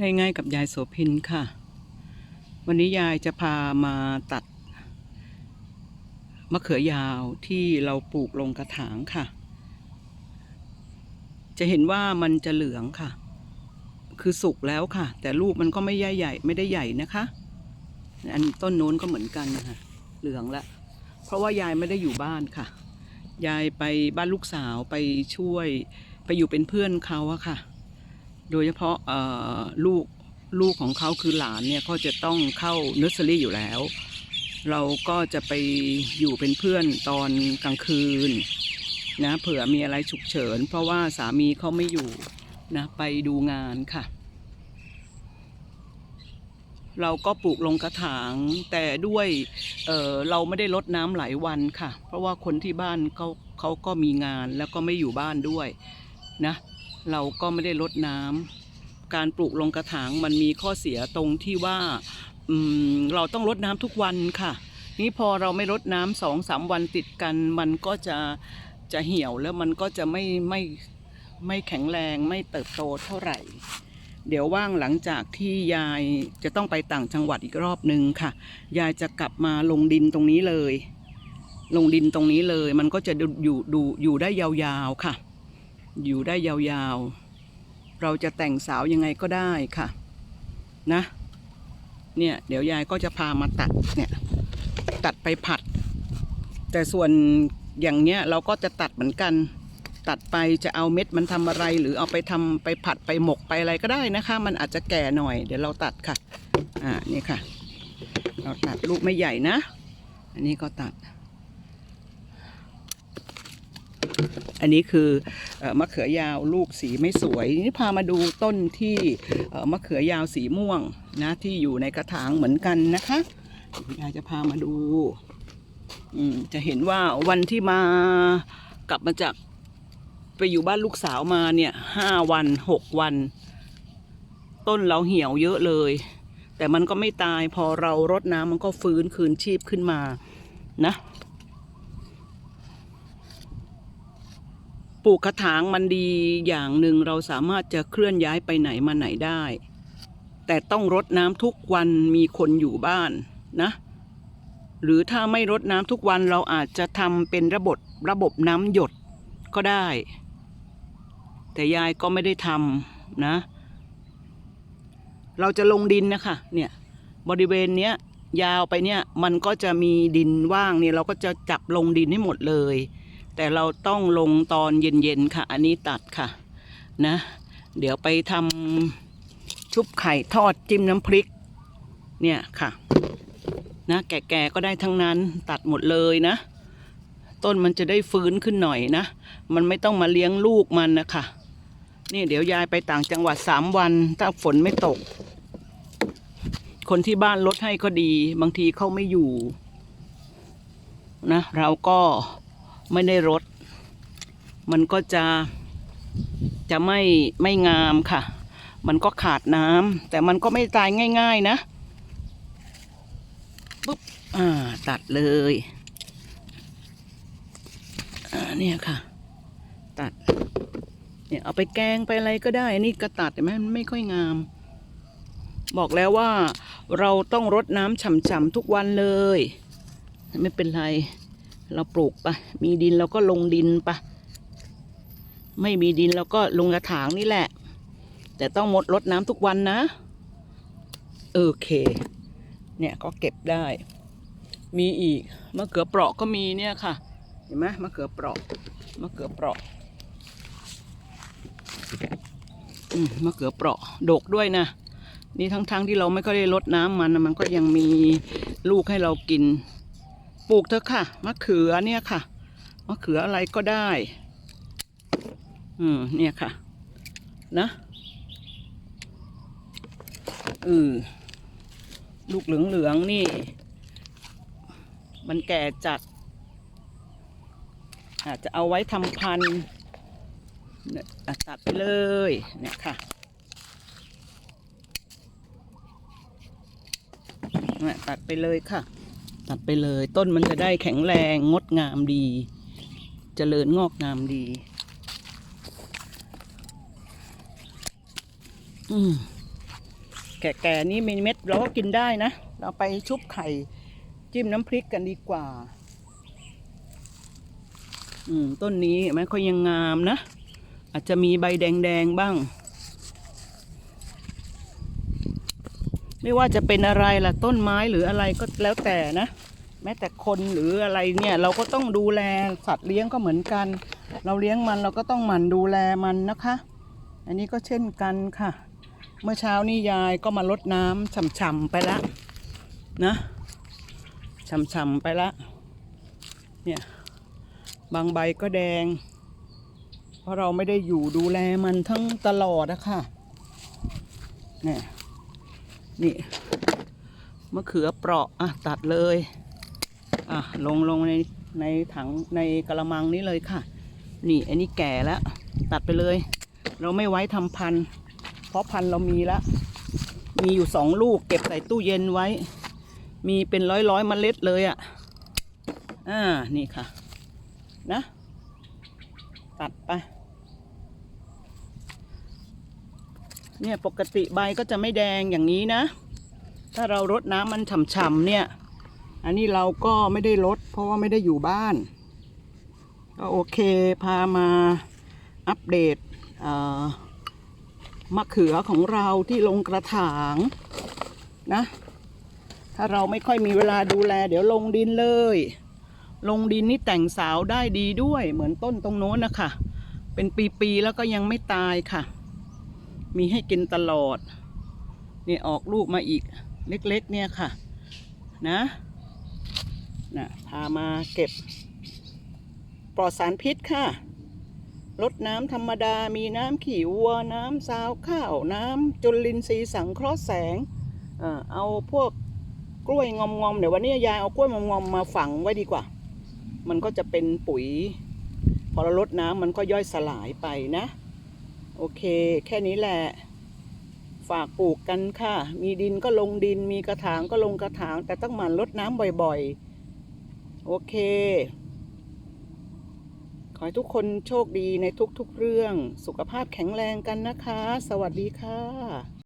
ง่ายๆกับยายโสพินค่ะ วันนี้ยายจะพามาตัด มะเขือยาวที่เราปลูกลงกระถางค่ะ จะเห็นว่ามันจะเหลืองค่ะ คือสุกแล้วค่ะ แต่ลูกมันก็ไม่ใหญ่ใหญ่ไม่ได้ใหญ่นะคะ อันต้นโน้นก็เหมือนกันนะคะเหลืองละ เพราะว่ายายไม่ได้อยู่บ้านค่ะ ยายไปบ้านลูกสาวไปช่วยไปอยู่เป็นเพื่อนเขาอะค่ะ โดยเฉพาะลูกลูกของเขาคือหลานเนี่ยก็จะต้องเข้าเนอร์เซอรี่อยู่แล้ว เราก็จะไปอยู่เป็นเพื่อนตอนกลางคืนนะเผื่อมีอะไรฉุกเฉิน เพราะว่าสามีเขาไม่อยู่นะไปดูงานค่ะ เราก็ปลูกลงกระถางแต่ด้วยเเราไม่ได้ลดน้ำหลายวันค่ะ เพราะว่าคนที่บ้านเขาเขาก็มีงานแล้วก็ไม่อยู่บ้านด้วยนะ เราก็ไม่ได้ลดน้ำการปลูกลงกระถางมันมีข้อเสียตรงที่ว่าเราต้องรดน้ำทุกวันค่ะ นี่พอเราไม่รดน้ำสองสามวันติดกัน มันก็จะจะเหี่ยวแล้วมันก็จะไม่ไม่ไม่แข็งแรงไม่เติบโตเท่าไหร่ เดี๋ยวว่างหลังจากที่ยายจะต้องไปต่างจังหวัดอีกรอบนึงค่ะ ยายจะกลับมาลงดินตรงนี้เลย ลงดินตรงนี้เลย มันก็จะอยู่ดูอยู่ได้ยาวๆค่ะ อยู่ได้ยาวๆ เราจะแต่งสาวยังไงก็ได้ค่ะ นะ เนี่ย เดี๋ยวยายก็จะพามาตัดเนี่ย ตัดไปผัด แต่ส่วนอย่างเนี้ยเราก็จะตัดเหมือนกัน ตัดไปจะเอาเม็ดมันทำอะไร หรือเอาไปทำไปผัดไปหมกไปอะไรก็ได้นะคะ มันอาจจะแก่หน่อย เดี๋ยวเราตัดค่ะ อ่านี่ค่ะ เราตัดลูกไม่ใหญ่นะ อันนี้ก็ตัด อันนี้คืออมะเขือยาวลูกสีไม่สวยนี่พามาดูต้นที่มะเขือยาวสีม่วงนะที่อยู่ในกระถางเหมือนกันนะคะยายจะพามาดูจะเห็นว่าวันที่มากลับมาจากไปอยู่บ้านลูกสาวมาเนี่ยห้าวันหกวัน ต้นเราเหี่ยวเยอะเลย แต่มันก็ไม่ตายพอเรารดน้ำมันก็ฟื้นคืนชีพขึ้นมานะ ลูกกระถางมันดีอย่างหนึ่งเราสามารถจะเคลื่อนย้ายไปไหนมาไหนได้ แต่ต้องรดน้ำทุกวันมีคนอยู่บ้านนะ หรือถ้าไม่รดน้ำทุกวันเราอาจจะทำเป็นระบบระบบน้ำหยดก็ได้ แต่ยายก็ไม่ได้ทำนะ เราจะลงดินนะคะเนี่ยบริเวณเนี้ยยาวไปเนี่ยมันก็จะมีดินว่างเนี่ยเราก็จะจับลงดินให้หมดเลย แต่เราต้องลงตอนเย็นๆค่ะ อันนี้ตัดค่ะนะ เดี๋ยวไปทำชุบไข่ทอดจิ้มน้ำพริก เนี่ยค่ะ นะแก่ๆก็ได้ทั้งนั้นตัดหมดเลยนะ ต้นมันจะได้ฟื้นขึ้นหน่อยนะ มันไม่ต้องมาเลี้ยงลูกมันนะคะนี่เดี๋ยวยายไปต่างจังหวัดสามวัน ถ้าฝนไม่ตก คนที่บ้านลดให้ก็ดี บางทีเขาไม่อยู่ นะ เราก็ ไม่ได้รดมันก็จะจะไม่ไม่งามค่ะ มันก็ขาดน้ำแต่มันก็ไม่ตายง่าย ๆนะปุ๊บอ่าตัดเลยอ่าเนี่ยค่ะ ตัดเนี่ยเอาไปแกงไปอะไรก็ได้อันนี่ก็ตัดแต่ไมมันไม่ค่อยงาม บอกแล้วว่าเราต้องรดน้ำฉ่ำๆทุกวันเลย ไม่เป็นไร เราปลูกปะมีดินเราก็ลงดินปะไม่มีดินเราก็ลงกระถางนี่แหละ แต่ต้องมดรดน้ำทุกวันนะโอเค เนี่ยก็เก็บได้ มีอีกมะเขือเปราะก็มีเนี่ยค่ะ เห็นไหมมะเขือเปราะมะเขือเปราะอืมมะเขือเปราะดกด้วยนะนี่ทั้งๆทที่เราไม่ก็ได้รดน้ำมันมันก็ยังมีลูกให้เรากิน ปลูกเถอะค่ะ มะเขือเนี่ยค่ะ มะเขืออะไรก็ได้ อืม เนี่ยค่ะ นะเออลูกเหลืองๆนี่ มันแก่จัด อาจจะเอาไว้ทำพันธุ์เนี่ยอะตัดไปเลย เนี่ยค่ะเนี่ยตัดไปเลยค่ะ ตัดไปเลย ต้นมันจะได้แข็งแรงงดงามดีเจริญงอกงามดี อืมแก่ๆนี้มีเม็ดเราก็กินได้นะ เราไปชุบไข่ จิ้มน้ำพริกกันดีกว่า อืม ต้นนี้เห็นไหมเขายังงามนะ อาจจะมีใบแดงๆบ้าง ไม่ว่าจะเป็นอะไรล่ะต้นไม้หรืออะไรก็แล้วแต่นะ แม้แต่คนหรืออะไรเนี่ยเราก็ต้องดูแลสัตว์เลี้ยงก็เหมือนกัน เราเลี้ยงมันเราก็ต้องหมั่นดูแลมันนะคะ อันนี้ก็เช่นกันค่ะ เมื่อเช้านี้ยายก็มาลดน้ำฉ่ำๆไปละนะฉ่ำๆไปละเนี่ยบางใบก็แดง เพราะเราไม่ได้อยู่ดูแลมันทั้งตลอดอะคะเนี่ย นี่มะเขือเปราะอะตัดเลยอะลงลงในในถังในกระมังนี้เลยค่ะ นี่อันนี้แก่แล้ว ตัดไปเลย เราไม่ไว้ทำพันธุ์ เพราะพันธุ์เรามีแล้วมีอยู่สองลูก เก็บใส่ตู้เย็นไว้ มีเป็นร้อยร้อยเมล็ดเลยอะ่ะอ่านี่ค่ะ นะ ตัดไป เนี่ยปกติใบก็จะไม่แดงอย่างนี้นะ ถ้าเรารดน้ำมันฉ่ำๆเนี่ย อันนี้เราก็ไม่ได้ลดเพราะว่าไม่ได้อยู่บ้าน ก็โอเคพามาอัปเดตมะเขือของเราที่ลงกระถางนะ ถ้าเราไม่ค่อยมีเวลาดูแล เดี๋ยวลงดินเลย ลงดินนี่แต่งสาวได้ดีด้วยเหมือนต้นตรงโน้นนะคะเป็นปีๆแล้วก็ยังไม่ตายค่ะ มีให้กินตลอดนี่ออกลูกมาอีกเล็กๆ เนี่ยค่ะ นะนะพามาเก็บ ปลอดสารพิษค่ะรดน้ำธรรมดา มีน้ำขี่วัว น้ำซาวข้าว น้ำจุลินทรีย์สังเคราะห์แสง เอ่อเอาพวกกล้วยงอมๆเดี๋ยววันนี้ยายเอากล้วยงอมๆมาฝังไว้ดีกว่า มันก็จะเป็นปุ๋ย พอเราลดน้ำมันก็ย่อยสลายไปนะ โอเค แค่นี้แหละ ฝากปลูกกันค่ะ มีดินก็ลงดิน มีกระถางก็ลงกระถาง แต่ต้องหมั่นรดน้ำบ่อยๆ โอเค ขอให้ทุกคนโชคดีในทุกๆเรื่อง สุขภาพแข็งแรงกันนะคะ สวัสดีค่ะ